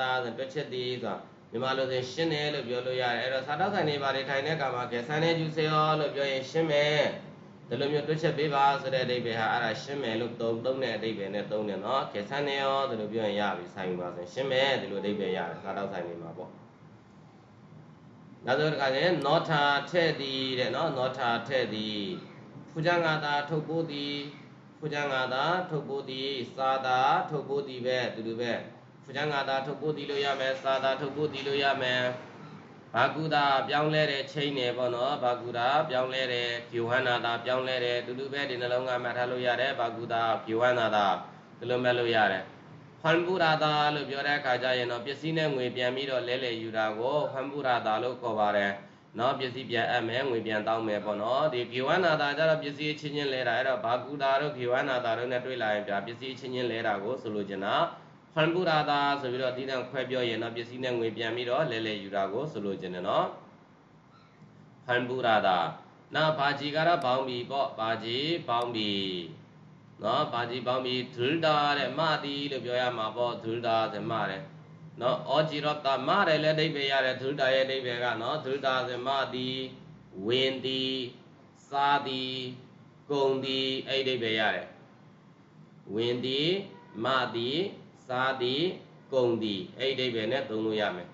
သာဆိုတွက်ချက်သည်ဆိုတော့မြန်မာလိုဆိုရင်ရှင်းတယ်လို့ပြောလို့ရတယ်အဲ့တော့စားတော့ဆိုင်နေပါလေထိုင်တဲ့အခါမှာကဲဆန်းနေကျူစေရောလို့ပြောရင်ရှင်းမယ်ဒီလိုမျိုးတွက်ချက်ပေးပါဆိုတဲ့အဓိပ္ပာယ်ဟာအဲ့ဒါရှင်းမယ်လို့သုံးသုံးတဲ့အဓိပ္ပာယ်နဲ့သုံးတယ်နော်ကဲဆန်းနေရောဒီလိုပြောရင်ရပြီဆိုင်ပါဆိုရင်ရှင်းမယ်ဒီလိုအဓိပ္ပာယ်ရတယ်စားတော့ဆိုင်နေမှာပေါ့နောက်ဆုံးတစ်ခါကျရင်နောထာထဲ့သည်တဲ့နော်နောထာထဲ့သည်ဖူဇငါသာထုတ်ပိုးသည်ဖူဇငါသာထုတ်ပိုးသည်စာသာထုတ်ပိုးသည်ပဲတူတူပဲ ဖူဇငါသာထုတ်ပိုးသည်လို့ရမယ်စာသာထုတ်ပိုးသည်လို့ရမယ်ဘာကုတာပြောင်းလဲတဲ့ချိန်နေပေါ့နော်ဘာကုတာပြောင်းလဲတဲ့ဂျိုဟန္နာသာပြောင်းလဲတဲ့တူတူပဲဒီနှလုံးကမှတ်ထားလို့ရတယ်ဘာကုတာဂျိုဟန္နာသာဒီလိုမှတ်လို့ရတယ်ဟွန်ပူရာသာလို့ပြောတဲ့အခါကျရင်တော့ပစ္စည်းနဲ့ငွေပြန်ပြီးတော့လဲလှယ်ယူတာကိုဟွန်ပူရာသာလို့ခေါ်ပါတယ်နော်ပစ္စည်းပြန်အပ်မယ်ငွေပြန်တောင်းမယ်ပေါ့နော်ဒီဂေဝနာတာကျတော့ပစ္စည်းချင်းချင်းလဲတာအဲ့တော့ဘာကူတာတို့ဂေဝနာတာတို့နဲ့တွေ့လာရင်ပြပစ္စည်းချင်းချင်းလဲတာကိုဆိုလိုချင်တာ ဖန်ပူရာတာဆိုပြီးတော့ဒီတန်းခွဲပြောရင်တော့ပစ္စည်းနဲ့ငွေပြန်ပြီးတော့လဲလဲယူတာကိုဆိုလိုချင်တယ်နော်ဖန်ပူရာတာနောက်ဘာကြီးကတော့ဘောင်းဘီပေါ့ဘာကြီးဘောင်းဘီနော်ဘာကြီးဘောင်းဘီဒူလ်တာတဲ့မတီလို့ပြောရမှာပေါ့ဒူလ်တာဆိုမှတယ်နော်အောဂျီရော့တာမတယ်လည်းအဓိပ္ပာယ်ရတယ်ဒုလတာရဲ့အဓိပ္ပာယ်ကနော်ဒုလတာဆိုမသည်ဝင်သည်စားသည်ကုံသည်အဲ့ဒီအဓိပ္ပာယ်ရတယ်ဝင်သည်မသည် စားသည်ကုံသည်အဲ့ဒီအဓိပ္ပာယ်နဲ့သုံးလို့ရမယ်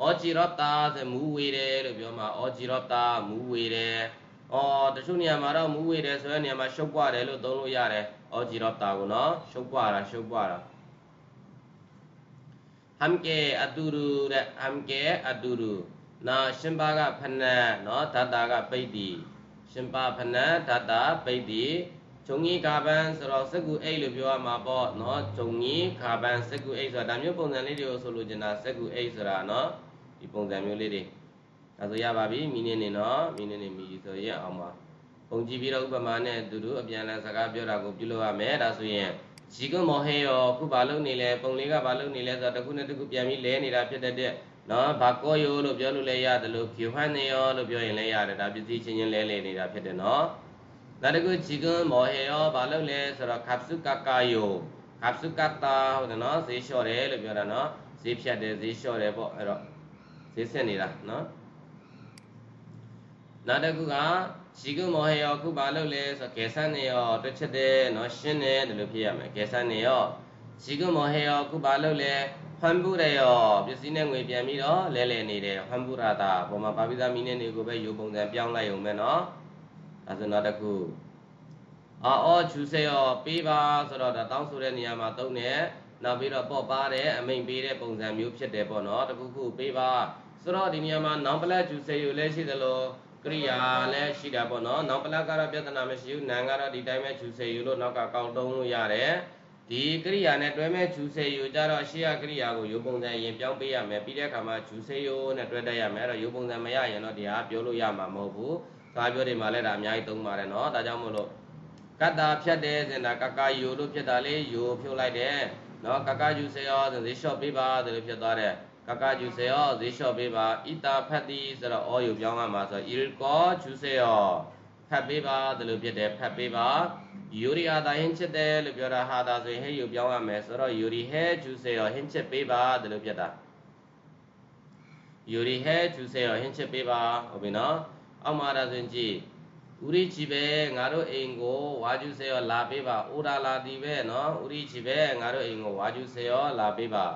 အောဂျီရော့တာဆိုမူဝေတယ်လို့ပြောမှာအောဂျီရော့တာမူဝေတယ်အော်တချို့နေရာမှာတော့မူဝေတယ်ဆိုတဲ့နေရာမှာရှုပ်ပွားတယ်လို့သုံးလို့ရတယ်အောဂျီရော့တာကိုနော်ရှုပ်ပွားတာရှုပ်ပွားတာ hamke aturu တဲ့ hamke aturu နော်ရှင်ပါကဖဏနော်ဓာတာကပိတ်တိရှင်ပါဖဏဓာတာပိတ်တိ ဂျုံကြီးခါပန်းဆိုတော့စက္ကူအိတ်လို့ပြောရမှာပေါ့နော်ဂျုံကြီးခါပန်းစက္ကူအိတ်ဆိုတာဒါမျိုးပုံစံလေးတွေကိုဆိုလိုချင်တာစက္ကူအိတ်ဆိုတာနော်ဒီပုံစံမျိုးလေးတွေဒါဆိုရပါပြီမိနစ်နေနော်မိနစ်နေမိဆိုရအောင်ပါပုံကြည့်ပြီးတော့ဥပမာနဲ့သူတို့အပြန်အလှန်စကားပြောတာကိုပြုလုပ်ရမယ်ဒါဆိုရင်ဇီကမောဟေယောခုဘာလုပ်နေလဲပုံလေးကဘာလုပ်နေလဲဆိုတော့တစ်ခုနဲ့တစ်ခုပြန်ပြီးလဲနေတာဖြစ်တဲ့တဲ့နော်ဘာကောယောလို့ပြောလို့လည်းရတယ်လို့ဖြူဟန်နေယောလို့ပြောရင်လည်းရတယ်ဒါပစ္စည်းချင်းချင်းလဲလဲနေတာဖြစ်တယ်နော် နောက်တစ်ခုဇီကမောဟေယောဘာလုပ်လဲဆိုတော့ခပ်စုကကာယောခပ်စုကတာဟုတ်တယ်နော်ဈေးလျှော့တယ်လို့ပြောတာနော်ဈေးဖြတ်တယ်ဈေးလျှော့တယ်ပေါ့အဲ့တော့ဈေးဆက်နေတာနော်နောက်တစ်ခုကရှိကုမောဟယောခုဘာလုပ်လဲဆိုကေဆန်နေရောတွက်ချက်တယ်နော်ရှင်းတယ်ဒီလိုဖြစ်ရမယ်ကေဆန်နေရောရှိကုမောဟယောခုဘာလုပ်လဲဟွမ်ပူရယောပစ္စည်းနဲ့ငွေပြန်ပြီးတော့လဲလဲနေတယ်ဟွမ်ပူရတာပုံမှာပါပိသမီနဲ့နေကိုပဲယူပုံစံပြောင်းလိုက်အောင်မယ်နော် အဲဆိုနောက်တစ်ခုအော်အော်ချူစေယောပေးပါဆိုတော့ဒါတောင်းဆိုတဲ့နေရာမှာသုံးတယ်နောက်ပြီးတော့ပေါ့ပါတဲ့အမိန်ပေးတဲ့ပုံစံမျိုးဖြစ်တယ်ပေါ့နော်တခုခုပေးပါဆိုတော့ဒီနေရာမှာနောင်ပလက်ချူစေယောလည်းရှိသလိုကရိယာလည်းရှိတာပေါ့နော်နောက်ပလတ်ကတော့ပြဿနာမရှိဘူးနံကတော့ဒီတိုင်းပဲခြူစေယူလို့နောက်ကကောက်တုံးလို့ရတယ်ဒီကရိယာနဲ့တွဲမဲ့ခြူစေယူကြတော့ရှေ့ကကရိယာကိုယူပုံစံရင်ပြောင်းပေးရမယ်ပြီးတဲ့အခါမှာခြူစေယူနဲ့တွဲတက်ရမယ်အဲ့တော့ယူပုံစံမရရင်တော့ဒီဟာပြောလို့ရမှာမဟုတ်ဘူး သွားပြောတွေမှာလည်းဒါအများကြီးသုံးပါတယ်နော်ဒါကြောင့်မို့လို့ကတ္တာဖြတ်တယ်စင်တာကကယူလို့ဖြစ်တာလေယူဖြုတ်လိုက်တယ်နော်ကကယူစေရောဆိုရင်ရှော့ပေးပါဆိုလို့ဖြစ်သွားတယ်ကကကျူစေယောဈေးလျှော့ပေးပါဣတာဖတ်တိဆိုတော့အောယူပြောင်းရမှာဆိုဣရကောကျူစေယောဖတ်ပေးပါဒါလိုဖြစ်တယ်ဖတ်ပေးပါယူရီအာသာဟင်းချစ်တယ်လို့ပြောတာဟာသာဆိုရင်ဟဲ့ယူပြောင်းရမယ်ဆိုတော့ယူရီဟဲကျူစေယောဟင်းချစ်ပေးပါဒါလိုဖြစ်တာယူရီဟဲကျူစေယောဟင်းချစ်ပေးပါဟုတ်ပြီနော် အောက်မှာဒါဆိုရင်ကြည့်ဥရိချီပဲငါတို့အိမ်ကိုဝါကျူစေယောလာပေးပါဥဒါလာတီပဲနော်ဥရိချီပဲငါတို့အိမ်ကိုဝါကျူစေယောလာပေးပါ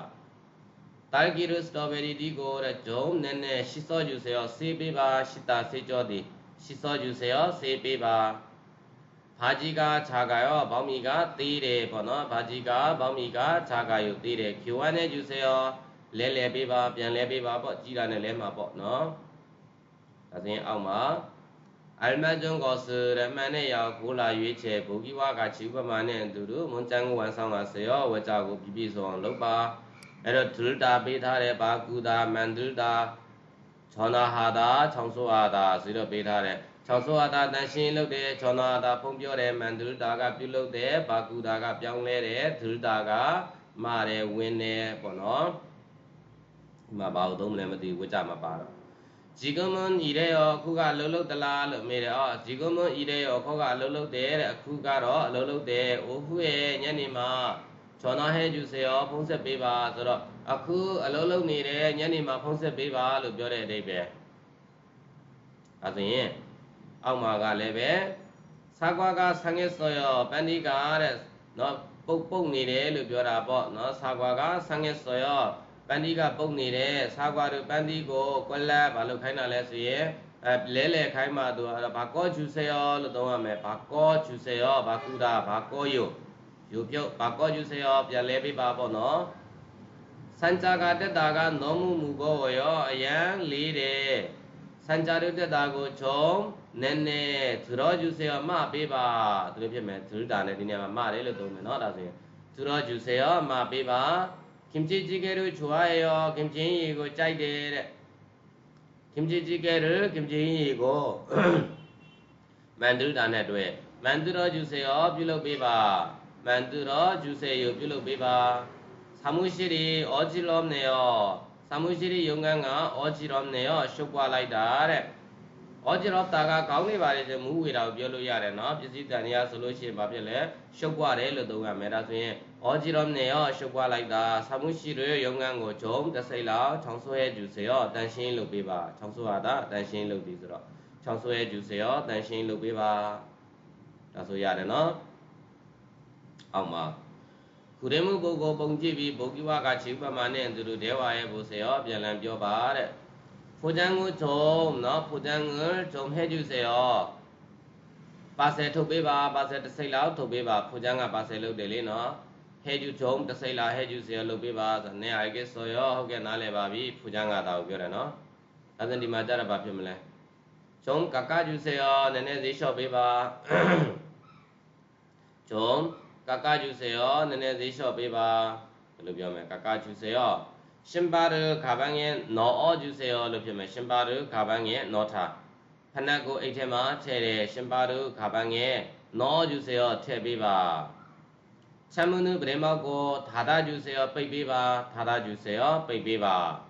တာဂီရစတော်ဘယ်ရီဒီကိုရဂျုံနဲ့နဲ့ရှီစောဂျူစေရောဆေးပေးပါရှီတာဆေးကြောသည်ရှီစောဂျူစေရောဆေးပေးပါဘာကြီးကခြာကရောဘောင်းမီကသေးတယ်ပေါ့နော်ဘာကြီးကဘောင်းမီကခြာကယူသေးတယ်ကျူဝါနဲ့ဂျူစေရောလဲလဲပေးပါပြန်လဲပေးပါပေါ့ကြီးတာနဲ့လဲမှာပေါ့နော် ဒါဆိုရင်အောက်မှာအလ်မတ်ဂျွန်ကောစရမန်နဲ့ရောက်ကိုလာရွေးချယ်ဘူဂီဝါကချီဥပမာနဲ့အတူတူမွန်ချန်ကိုဝန်ဆောင်တာစေရောဝကြကိုပြပြဆိုအောင်လုပ်ပါအဲ့တော့ဒုလတာပေးထားတယ်ဘာကူတာမန္ဒုလတာချောနာဟာတာချောင်းဆိုဟာတာဆိုတော့ပေးထားတယ်ချောင်းဆိုဟာတာတန်ရှင်းလုပ်တယ်ချောနာဟာတာဖုံးပြောတယ်မန္ဒုလတာကပြုလုပ်တယ်ဘာကူတာကပြောင်းလဲတယ်ဒုလတာကမတယ်ဝင်တယ်ပေါ့နော်ဒီမှာဘာလို့သုံးမလဲမသိဘူးဝကြမှာပါတော့ ဇီကမွန်ဤတဲ့ရောအခုကလှုပ်လှုပ်တလားလို့မေးတယ်အော်ဇီကမွန်ဤတဲ့ရောအခုကလှုပ်လှုပ်တယ်တဲ့အခုကတော့လှုပ်လှုပ်တယ်အိုးခုရဲ့ညနေမှာချောနာဟဲကျူစေရောဖုံးဆက်ပေးပါဆိုတော့အခုအလုံးလုံးနေတယ်ညနေမှာဖုံးဆက်ပေးပါလို့ပြောတဲ့အဓိပ္ပာယ်အဲဆိုရင်အောက်မှာကလည်းပဲသာကွာကဆံငယ်စောရပန္ဒီကာတဲ့နော်ပုတ်ပုတ်နေတယ်လို့ပြောတာပေါ့နော်သာကွာကဆံငယ်စောရ ပန်းဒီကပုတ်နေတဲ့စားကွာတို့ပန်းဒီကိုကွက်လက်ဘာလို့ခိုင်းတာလဲဆိုရင်အဲလဲလဲခိုင်းမှသူကတော့ဘာကောချူဆေယောလို့သုံးရမယ်ဘာကောချူဆေယောဘာကူတာဘာကောယုယူပြုတ်ဘာကောချူဆေယောပြန်လဲပေးပါပေါ့နော်စံချာကတက်တာကနောမှုမူဘောဝရောအယံလေးတယ်စံချာတို့တက်တာကိုခြုံနည်းနည်းသူတော်ယူဆေယောမပေးပါသူတို့ဖြစ်မယ်သူတာနဲ့ဒီနေရာမှာမတယ်လို့သုံးမယ်နော်ဒါဆိုရင်သူတော်ယူဆေယောမပေးပါ ခင်ချီကြီးကဲတို့ချွားရောခင်ချင်းရီကိုကြိုက်တယ်တဲ့ 김치찌개를 김치이고 만들다 내도에 만들어 주세요. 빌로 비바. 만들어 주세요. 빌로 비바. 사무실이 어지럽네요. 사무실이 영광가 어지럽네요. 쇼과라이다. ဩจิရောတာကကောင်းနေပါလေဆိုမူဝေတာကိုပြောလို့ရတယ်နော်ပစ္စည်းတန်ရာဆိုလို့ရှိရင်ဘာဖြစ်လဲရှုပ်ွားတယ်လို့သုံးရမယ်ဒါဆိုရင် 어지럼 내어 쇼과라이다 사무실을 영광고 좀 자세라 청소해 주세 요. 단신 루비바 청소하다 단신 루비스러 청소해 주세 요. 단신 루비바 다소야레너 아마 구레무 보고 봉집이 보기와 같이 우바만에 두루 대화해 보세 요. 별난 뼈바레 포장을 좀너 포장을 좀 해주세 요. 바세 토베바 바세 세일아웃 토베바 포장아 바세 루데리너 ဟဲ့ကျူဂျုံတစိလာဟဲ့ကျူစရာလုပ်ပေးပါဆိုနေအိုက်ကဆိုရောဟုတ်ကဲ့နားလည်ပါပြီဖူချန်းကတာကိုပြောတယ်နော်အဲ့ဒါဒီမှာကြတာဘာဖြစ်မလဲဂျုံကကကျူစရာနည်းနည်းဈေးလျှော့ပေးပါဂျုံကကကျူစရာနည်းနည်းဈေးလျှော့ပေးပါဘယ်လိုပြောမလဲကကကျူစရာရှင်ပါရခါပန်းငယ်နော်အောကျူစရာလို့ဖြစ်မယ်ရှင်ပါရခါပန်းငယ်နော်ထားဖနက်ကိုအိတ်ထဲမှာထည့်တယ်ရှင်ပါရခါပန်းငယ်နော်ကျူစရာထည့်ပေးပါ 차문을 브레마고 닫아주세요. 빼비바. 닫아주세요. 빼비바.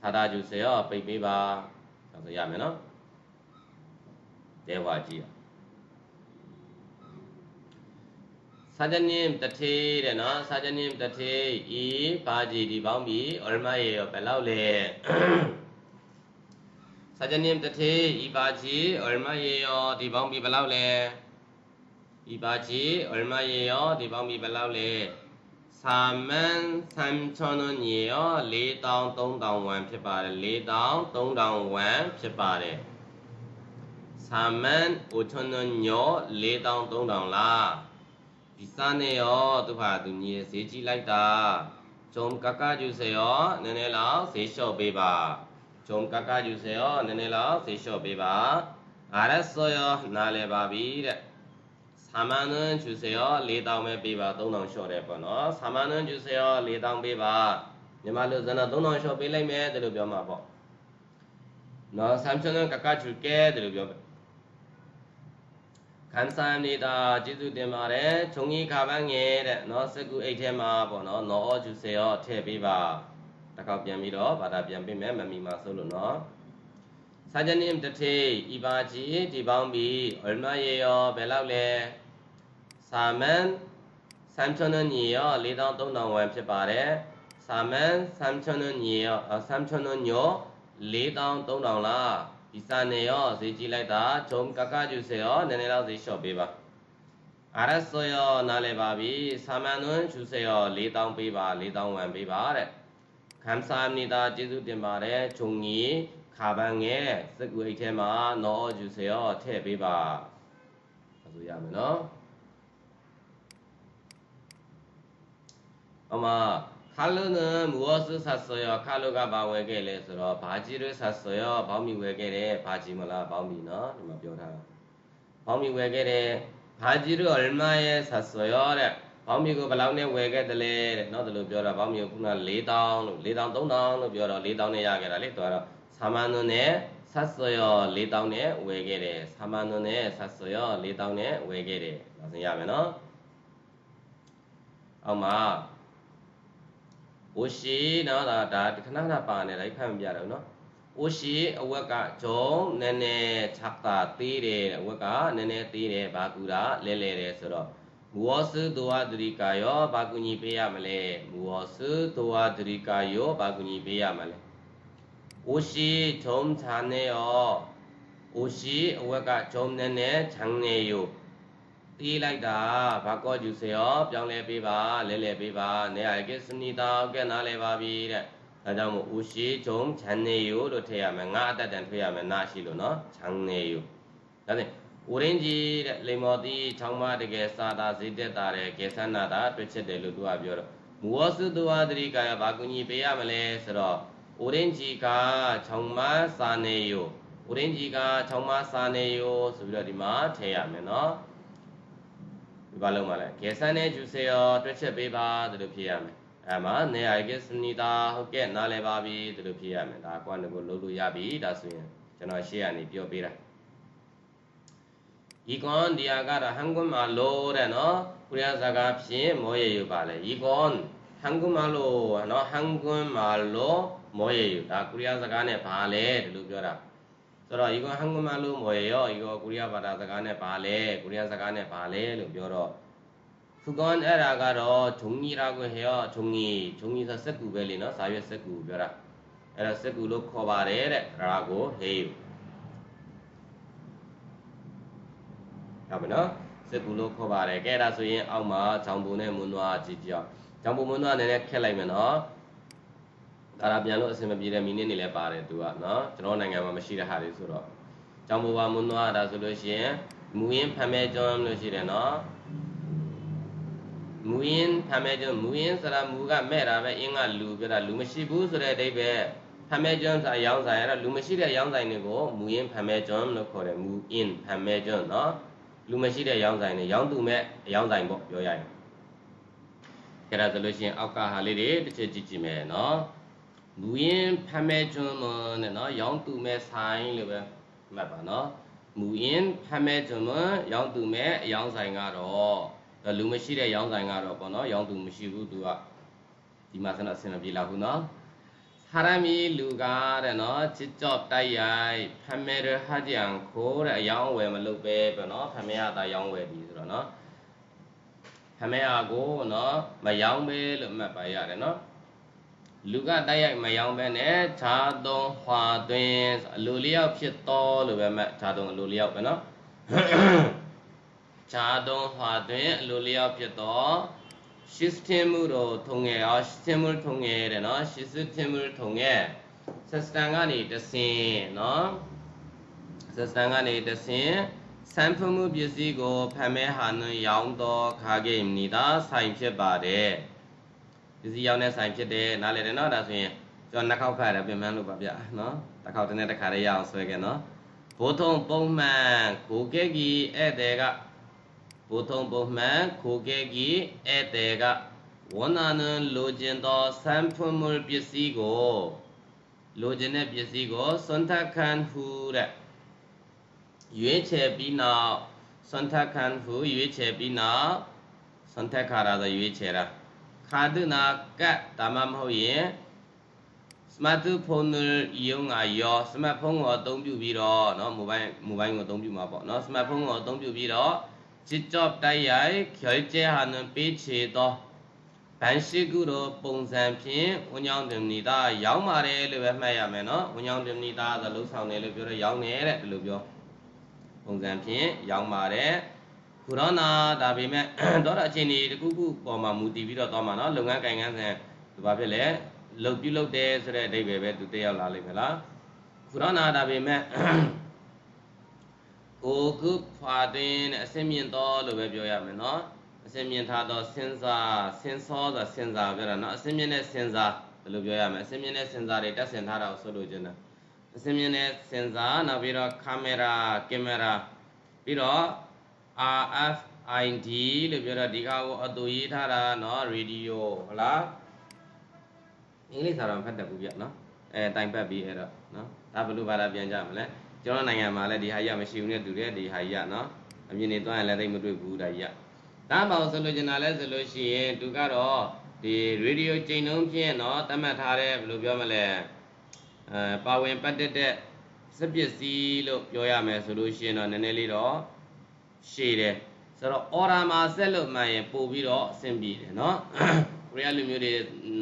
닫아주세요. 빼비바. 그래서 야면은 대화지요. 사장님 따티 되나 사장님 따티 이 바지 리방비 얼마예요? 벨라울레 사장님 따티 이 바지 얼마예요? 리방비 벨라울레 이바지 얼마예 요? 대방비 발라올래 4만 3천 원이에 요. 4당 3당 원 피바 래. 4당 3당 원 피바 래. 4만 5천 원 요. 4당 3당 라. 비싸네 요. 두파 두니에 세지 라이 다. 좀 깎아주세 요. 네네랑 세셔 베 바. 좀 깎아주세 요. 네네랑 세셔 베 바. 알았어 요. 나래 바비 래. စာမန်နန်ကျူစေရော4000ပဲပေးပါ3000လျှော့တယ်ပေါ့နော်စာမန်နန်ကျူစေရော4000ပေးပါမြန်မာလူစံတော့3000လျှော့ပေးလိုက်မယ်တယ်လို့ပြောမှာပေါ့နော်ဆမ်ချုံကကချူကဲတယ်လို့ပြောမယ်ခန်းဆိုင်နေတာကျေးဇူးတင်ပါတယ်ခြုံကြီးခါပန်းငယ်တဲ့နော်စကူအိတ်ထဲမှာပေါ့နော်နော်အော်ကျူစေရောထည့်ပေးပါတစ်ခေါက်ပြန်ပြီးတော့ဘာသာပြန်ပေးမယ်မမီမှာဆိုလို့နော် စာဇနိမ်တထေဤပါချီဒီပေါင်းပြီးအရမရေရောဘယ်လောက်လဲစာမန်ဆမ်ချွန်နီရော4300ဝမ်ဖြစ်ပါတယ်စာမန်ဆမ်ချွန်နီရောဆမ်ချွန်ညော4300လားဒီစာနေရောဈေးကြည့်လိုက်တာဂျုံကကကျူစေရောနည်းနည်းလောက်ဈေးလျှော့ပေးပါအရဆောရောနားလဲပါပြီစာမန်သွန်းကျူစေရော4000ပေးပါ4000ဝမ်ပေးပါတဲ့ခမ်ဆာမနီတာကျေးဇူးတင်ပါတယ်ဂျုံကြီး ခါပန်းငဲစကူအိတ်ထဲမှာနော်ဂျူဆယ်ရောထည့်ပေးပါအဆိုရမယ်နော်အမခါလုံးနမူအဆူဆတ်ဆောရခါလုံးကဘာဝယ်ခဲ့လဲဆိုတော့ဘာကြီးတွေဆတ်ဆောရဘောင်းမီဝယ်ခဲ့တယ်ဘာကြီးမလားဘောင်းမီနော်ဒီမှာပြောထားတာဘောင်းမီဝယ်ခဲ့တယ်ဘာကြီးတွေအလမရဲ့ဆတ်ဆောရတဲ့ဘောင်းမီကိုဘယ်လောက်နဲ့ဝယ်ခဲ့တယ်လဲတဲ့နော်ဒါလို့ပြောတာဘောင်းမီကိုခုန4000လို့4000 3000လို့ပြောတော့4000နဲ့ရခဲ့တာလေတော်တော့ ဆာမန်နုနဲ့ဆတ်ဆောရ၄တောင်းနဲ့ဝယ်ခဲ့တယ်ဆာမန်နုနဲ့ဆတ်ဆောရ၄တောင်းနဲ့ဝယ်ခဲ့တယ်နောက်ဆုံးရမယ်နော်အောက်မှာအိုရှိနော်ဒါဒါခဏခဏပါနေလိုက်ဖတ်မပြတော့နော်အိုရှိအဝက်ကဂျုံနည်းနည်းခြားတာသေးတယ်အဝက်ကနည်းနည်းသေးတယ်ဘာကူတာလဲလဲတယ်ဆိုတော့မူဝစုဒဝဒရိကာယောဘာကူညီပေးရမလဲမူဝစုဒဝဒရိကာယောဘာကူညီပေးရမလဲ အိုရှိဂျုံချာနေယောအိုရှိအဝက်ကဂျုံနေနဲ့ခြံနေယောတီးလိုက်တာဘာကောကျူစေရောပြောင်းလဲပေးပါလဲလဲပေးပါနေရကစနီတာကဲနားလဲပါပြီတဲ့ဒါကြောင့်မို့အိုရှိဂျုံခြံနေယောလို့ထည့်ရမယ်ငါအတတ်တန်ထွေးရမယ်နာရှိလို့နော်ခြံနေယောဒါနဲ့ဝရင်းကြီးတဲ့လိမ္မောတိချောင်းမတကယ်စာတာဇိတက်တာတဲ့ကေသနာတာတွေ့ချက်တယ်လို့သူကပြောတော့မူဝစု တဝတရိကာယဘာကူညီပေးရမလဲဆိုတော့ဝရင်းကြီးကချောင်းမစာနေယဝရင်းကြီးကချောင်းမစာနေယဆိုပြီးတော့ဒီမှာထည့်ရမယ်နော်ဒီဘာလုံးမလဲကေသန်နဲ့ဂျူစေရောတွေ့ချက်ပေးပါဒီလိုဖြေရမယ်အဲမှာနေရကေစနီတာဟုတ်ကဲ့နားလဲပါပြီဒီလိုဖြေရမယ်ဒါကွာကိုလုံးလို့ရပြီဒါဆိုရင်ကျွန်တော်ရှေ့ကနေပြောပေးတာဤကွန်ဒီယာကတော့ဟန်ကွန် မှာလို့တဲ့နော်ကုရိယစကားဖြင့်မောရယူပါလေဤကွန်ဟန်ကွန်မှာလို့နော်ဟန်ကွန်မှာလို့မောရယူဒါကုရိယစကားနဲ့ဘာလဲဒီလိုပြောတာဆိုတော့ဤကွန်ဟန်ကွန်မှာလို့မောရရောဤကွန်ကုရိယဘာသာစကားနဲ့ဘာလဲကုရိယစကားနဲ့ဘာလဲလို့ပြောတော့ဖူကွန်အဲ့ဒါကတော့ဂျုံကြီးရာကိုဟဲရောဂျုံကြီးဂျုံကြီးဆိုစက်ကူပဲလေနော်စာရွက်စက်ကူပြောတာအဲ့ဒါစက်ကူလို့ခေါ်ပါတယ်တဲ့ဒါကိုဟေးရပါနော်စက်ကူလို့ခေါ်ပါတယ်ကဲဒါဆိုရင်အောက်မှာဂျောင်ပုံနဲ့မွန်းနွားကြည့်ကြအောင်ဂျောင်ပုံမွန်းနွားနည်းနည်းခက်လိုက်မယ်နော် ဒါရပြန်လို့အဆင်မပြေတဲ့မိနစ်နေလည်းပါတယ်သူကနော်ကျွန်တော်နိုင်ငံမှာမရှိတဲ့ဟာတွေဆိုတော့ဂျောင်ပုံပါမွန်းနွားဒါဆိုလို့ရှိရင်မူရင်းဖမ်းမဲကျွန်းလို့ရှိတယ်နော်မူရင်းဖမ်းမဲကျွန်းမူရင်းဆိုတာမူကမဲ့တာပဲအင်းကလူပြောတာလူမရှိဘူးဆိုတဲ့အဓိပ္ပာယ်ဖမ်းမဲကျွန်းဆိုတာရောင်းဆိုင်အဲ့တော့လူမရှိတဲ့ရောင်းဆိုင်တွေကိုမူရင်းဖမ်းမဲကျွန်းလို့ခေါ်တယ်မူအင်းဖမ်းမဲကျွန်းနော်လူမရှိတဲ့ရောင်းဆိုင်တွေရောင်းသူမဲ့အရောင်းဆိုင်ပေါ့ပြောရရင်ကြရဆိုလို့ရှိရင်အောက်ကဟာလေးတွေတစ်ချက်ကြည့်ကြည့်မယ်နော် လူရင်းဖမ်းမဲကျွန်းမနဲ့နော်ရောင်းသူမဲ့ဆိုင်လို့ပဲမှတ်ပါနော်မူရင်းဖမ်းမဲကျွန်းမရောင်းသူမဲ့အရောင်းဆိုင်ကတော့လူမရှိတဲ့ရောင်းဆိုင်ကတော့ပေါ့နော်ရောင်းသူမရှိဘူးသူကဒီမှာဆန္ဒဆင်မပြေလောက်ဘူးနော်ဟာရမီလူကားတဲ့နော်ချစ်ကြော့တိုက်ရိုက်ဖမဲရဟကြံခိုးတဲ့အယောင်းဝယ်မလုပ်ပဲပေါ့နော်ဖမဲရတာရောင်းဝယ်ပြီဆိုတော့နော်ဖမဲရကိုနော်မယောင်းပဲလို့မှတ်ပါရတယ်နော် လူကတိုက်ရိုက်မယောင်ပဲနဲ့ဈာသုံးဟွာသွင်းအလိုလျောက်ဖြစ်တော်လို့ပဲမှတ်ဈာသုံးအလိုလျောက်ပဲနော်ဈာသုံးဟွာသွင်းအလိုလျောက်ဖြစ်တော်ရှစ်တင်မှုတော့ထုံငယ်ရောရှစ်တင်မှုထုံငယ်တဲ့နော်ရှစ်တင်မှုထုံငယ်ဆက်စတန်ကနေတဆင်နော်ဆက်စတန်ကနေတဆင်ဆန်ဖမှုပစ္စည်းကိုဖမ်းမဲဟာနှွန်ရောင်းတော်ခါခဲ့မိတာဆိုင်ဖြစ်ပါတယ် ပစ္စည်းရောင်းတဲ့ဆိုင်ဖြစ်တယ်နားလည်တယ်နော်ဒါဆိုရင်ကျွန်တော်နှစ်ခေါက်ဖတ်ရတယ်ပြင်မှန်းလို့ပါဗျနော်တစ်ခေါက်တစ်နေ့တစ်ခါလေးရအောင်ဆွဲခဲ့နော်ဘိုးထုံပုံမှန်ခိုကဲကြီးဧည့်သည်ကဘိုးထုံပုံမှန်ခိုကဲကြီးဧည့်သည်ကဝန်နာနလိုချင်သောဆန်ဖွမှုပစ္စည်းကိုလိုချင်တဲ့ပစ္စည်းကိုစွန်ထခံဟုတဲ့ရွေးချယ်ပြီးနောက်စွန်ထခံဟုရွေးချယ်ပြီးနောက်စွန်ထခါရသာရွေးချယ်တာ ခါဒနာကတ်ဒါမှမဟုတ်ရင် smartphone ရုံးကရော smartphone ကိုအသုံးပြုပြီးတော့เนาะ mobile mobile ကိုအသုံးပြုမှာပေါ့เนาะ smartphone ကိုအသုံးပြုပြီးတော့ TikTok တိုက်ရိုက်ခေါ်ကျဲဟာနပေးချေတော့ဘန်ရှိကုတော့ပုံစံဖြင့်ဝန်ကြောင်းတင်နေတာရောင်းပါတယ်လို့ပဲမှတ်ရမယ်เนาะဝန်ကြောင်းတင်နေတာဆိုလှုပ်ဆောင်တယ်လို့ပြောတော့ရောင်းတယ်တဲ့ဒီလိုပြောပုံစံဖြင့်ရောင်းပါတယ် ကုရောနာဒါပေမဲ့သောတာအခြေအနေတစ်ခုခုပေါ်မှာမူတည်ပြီးတော့သွားမှာနော်လုပ်ငန်းကိုင်ငန်းစဉ်ဘာဖြစ်လဲလှုပ်ပြုတ်လှုပ်တယ်ဆိုတဲ့အဓိပ္ပာယ်ပဲသူတက်ရောက်လာလိမ့်မယ်လားကုရောနာဒါပေမဲ့ကိုကုဖာတင်တဲ့အစင်မြင့်တော်လို့ပဲပြောရမယ်နော်အစင်မြင့်ထားတော့စင်စာစင်စောဆိုတာစင်စာပြောတာနော်အစင်မြင့်တဲ့စင်စာဘယ်လိုပြောရမလဲအစင်မြင့်တဲ့စင်စာတွေတက်ဆင်ထားတာကိုဆိုလိုချင်တာအစင်မြင့်တဲ့စင်စာနောက်ပြီးတော့ကင်မရာကင်မရာပြီးတော့ RFID လို့ပြောတော့ဒီကကိုအတူရေးထားတာနော်ရေဒီယိုဟုတ်လားအင်္ဂလိပ်စာတော့ဖတ်တတ်ဘူးပြနော်အဲတိုင်ပတ်ပြီးအဲ့တော့နော်ဒါဘယ်လိုဘာသာပြန်ကြမလဲကျွန်တော်နိုင်ငံမှာလည်းဒီဟာကြီးမရှိဘူးနဲ့တူတယ်ဒီဟာကြီးကနော်အမြင်နေသွားရင်လည်းသိမတွေ့ဘူးဒါကြီးကဒါမှမဟုတ်ဆိုလို့ကျင်တာလဲဆိုလို့ရှိရင်သူကတော့ဒီရေဒီယိုချိန်နှုန်းဖြင့်နော်သတ်မှတ်ထားတဲ့ဘယ်လိုပြောမလဲအဲပါဝင်ပတ်သက်တဲ့စက်ပစ္စည်းလို့ပြောရမယ်ဆိုလို့ရှိရင်တော့နည်းနည်းလေးတော့ ရှည်တယ် ဆိုတော့ order မှာဆက်လို့မှန်ရင်ပို့ပြီးတော့အဆင်ပြေတယ်เนาะကိုရီးယားလူမျိုးတွေ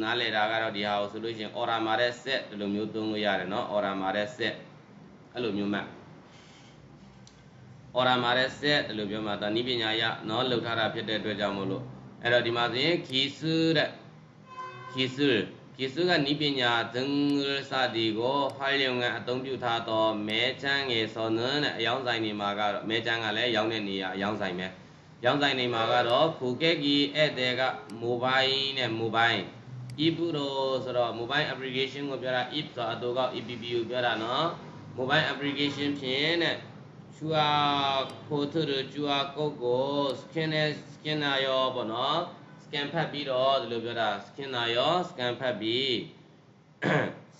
နားလည်တာကတော့ဒီဟာကိုဆိုလို့ရှိရင် order မှာတဲ့ set ဒီလိုမျိုးသုံးလို့ရတယ်เนาะ order မှာတဲ့ set အဲ့လိုမျိုးမှတ် order မှာတဲ့ set ဒီလိုပြောမှဒါနိပညာရเนาะလောက်ထားတာဖြစ်တဲ့အတွက်ကြောင့်မို့လို့အဲ့တော့ဒီမှာဆိုရင်ခီဆူတဲ့ခီဆူ ယေရှုကနိပညာဒင်္ဂလစတီကိုဖိုင်လျုံကအသုံးပြုထားသောမဲချမ်းငယ်စောနန်းတဲ့အယောင်းဆိုင်နေမှာကတော့မဲချမ်းကလည်းရောင်းတဲ့နေရာအယောင်းဆိုင်ပဲရောင်းဆိုင်နေမှာကတော့ခူကက်ကီဧည့်သည်ကမိုဘိုင်းနဲ့မိုဘိုင်း iPuro ဆိုတော့ mobile application ကိုပြောတာ ip ဆိုအတူက ippu ပြောတာနော် mobile application ဖြင့်တဲ့ချူအားခိုထူချူအားကုတ်ကို skin နဲ့ skin နာရောပေါ့နော် scan ဖတ်ပြီးတော့ဒီလိုပြောတာ scanner ရော scan ဖတ်ပြီး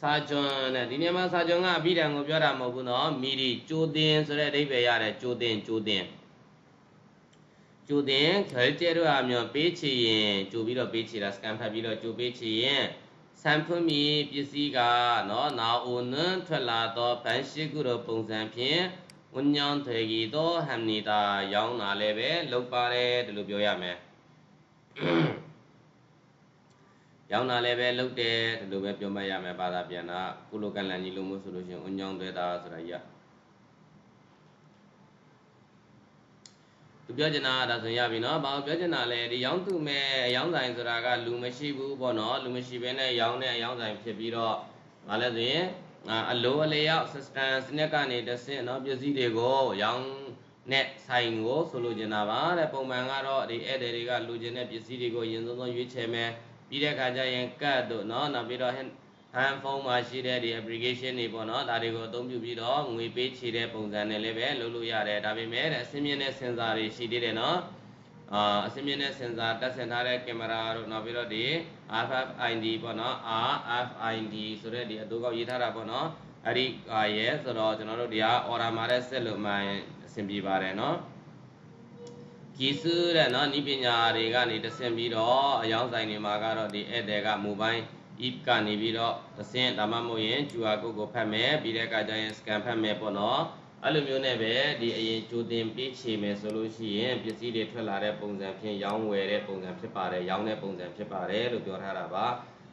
စာကျွန်းနဲ့ဒီနေရာမှာစာကျွန်းကအဘိဓမ္မာကိုပြောတာမဟုတ်ဘူးနော်မိဒီကြိုတင်ဆိုတဲ့အဓိပ္ပာယ်ရတယ်ကြိုတင်ကြိုတင်ကြိုတင်ခဲကျဲတို့အမျိုးပေးချင်ရင်ကြိုပြီးတော့ပေးချင်တာ scan ဖတ်ပြီးတော့ကြိုပေးချင်ရင်ဆမ်ဖွမီပစ္စည်းကနော်နာအိုနွန်းထွက်လာသောဗန်ရှိကုတို့ပုံစံဖြင့်ဝဉ္ညောင်းထေဂီသောဟမ်နီတာရောင်းတာလည်းပဲလောက်ပါတယ်ဒီလိုပြောရမယ် ရောင်းတာလည်းပဲလုတ်တယ်ဒီလိုပဲပြောမှတ်ရမယ်ဘာသာပြန်တာကုလိုကန်လန်ကြီးလို့မို့ဆိုလို့ရှိရင်အညောင်းသွဲတာဆိုတာကြီးကသူပြောချင်တာကဒါဆိုရင်ရပြီနော်ဘာလို့ပြောချင်တာလဲဒီရောင်းသူမဲ့အယောင်းဆိုင်ဆိုတာကလူမရှိဘူးပေါ့နော်လူမရှိဘဲနဲ့ရောင်းတဲ့အယောင်းဆိုင်ဖြစ်ပြီးတော့ဘာလဲဆိုရင်အာအလိုအလျောက် system စနစ်ကနေတစ်ဆင့်နော်ပစ္စည်းတွေကိုရောင်း နဲ့ဆိုင်ကိုဆိုလိုချင်တာပါတဲ့ပုံမှန်ကတော့ဒီဧည့်သည်တွေကလူချင်တဲ့ပစ္စည်းတွေကိုအရင်ဆုံးဆုံးရွေးချယ်မယ်ပြီးတဲ့အခါကျရင်ကတ်တို့เนาะနောက်ပြီးတော့ hand hand phone မှာရှိတဲ့ဒီ application တွေပေါ့เนาะဒါတွေကိုအသုံးပြုပြီးတော့ငွေပေးချေတဲ့ပုံစံနဲ့လည်းပဲလုပ်လို့ရတယ်ဒါပေမဲ့တဲ့အစင်းမြင့်တဲ့ sensor တွေရှိသေးတယ်เนาะအာအစင်းမြင့်တဲ့ sensor တက်ဆင်ထားတဲ့ကင်မရာတို့နောက်ပြီးတော့ဒီ RFID ပေါ့เนาะ RFID ဆိုတဲ့ဒီအတူကောက်ရေးထားတာပေါ့เนาะ အဲ့ဒီအာရဲဆိုတော့ကျွန်တော်တို့ဒီဟာအော်ရာမာတဲ့ဆက်လို့မှအဆင်ပြေပါတယ်နော်ကျေးဇူးတဲ့နော်ဤပညာတွေကနေတဆင်ပြီးတော့အယောင်ဆိုင်တွေမှာကတော့ဒီဧည့်သည်ကမူပိုင်း if ကနေပြီးတော့တဆင်ဒါမှမဟုတ်ရင် QR code ကိုဖတ်မယ်ပြီးတဲ့အခါကျရင် scan ဖတ်မယ်ပေါ့နော်အဲ့လိုမျိုးနဲ့ပဲဒီအရင်ကြိုတင်ပေးချေမယ်ဆိုလို့ရှိရင်ပစ္စည်းတွေထွက်လာတဲ့ပုံစံဖြင့်ရောင်းဝယ်တဲ့ပုံစံဖြစ်ပါတယ်ရောင်းတဲ့ပုံစံဖြစ်ပါတယ်လို့ပြောထားတာပါ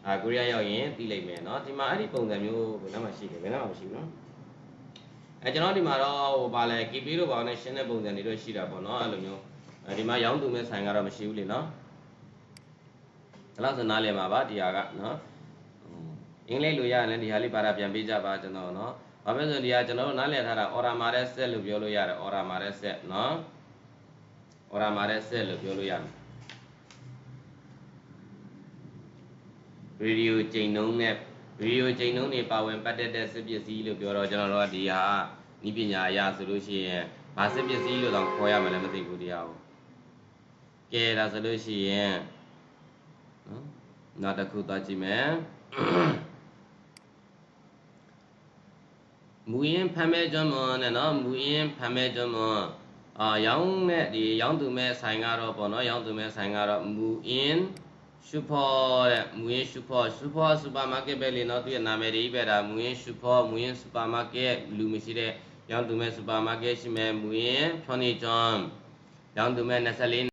အာကိုရီးယားရောက်ရင်သိလိမ့်မယ်เนาะဒီမှာအဲ့ဒီပုံစံမျိုးဘယ်နှမှာရှိတယ်ဘယ်နှမှာမရှိဘူးเนาะအဲကျွန်တော်ဒီမှာတော့ဟိုဗာလဲ KP တို့ဘာနဲ့ရှင်းတဲ့ပုံစံတွေတော့ရှိတာပေါ့เนาะအဲ့လိုမျိုးအဲဒီမှာရောင်းသူမဲ့ဆိုင်ကတော့မရှိဘူးလေနော်ဒါလို့ဆိုနားလည်မှာပါဒီဟာကနော်အင်္ဂလိပ်လိုရရင်လည်းဒီဟာလေးပါတာပြန်ပေးကြပါကျွန်တော်နော်ဘာဖြစ်လို့ဒီဟာကျွန်တော်တို့နားလည်ထားတာ order မှာတဲ့ set လို့ပြောလို့ရတယ် order မှာတဲ့ set နော် order မှာတဲ့ set လို့ပြောလို့ရတယ် ရေဒီယိုချိန်နှုံးနဲ့ရေဒီယိုချိန်နှုံးတွေပါဝင်ပတ်သက်တဲ့စစ်ပစ္စည်းလို့ပြောတော့ကျွန်တော်တို့ကဒီဟာဤပညာအရဆိုလို့ရှိရင်ဘာစစ်ပစ္စည်းလို့တော့ခေါ်ရမလဲမသိဘူးတရားကိုကဲဒါဆိုလို့ရှိရင်နော်နောက်တစ်ခုသွားကြည့်မယ်မူရင်ဖမ်းမဲကျွန်းမွန်နဲ့နော်မူရင်ဖမ်းမဲကျွန်းမွန်အာရောင်းတဲ့ဒီရောင်းသူမဲ့ဆိုင်ကတော့ပေါ့နော်ရောင်းသူမဲ့ဆိုင်ကတော့မူရင် ရှုဖောတဲ့မူရင်ရှုဖောရှုဖောစူပါမားကတ်ပဲလေနော်သူရဲ့နာမည်တွေပဲဒါမူရင်ရှုဖောမူရင်စူပါမားကတ်လူမရှိတဲ့ရောင်းသူမဲ့စူပါမားကတ်ရှိမဲ့မူရင်ဖျော်နေကျွန်းရောင်းသူမဲ့24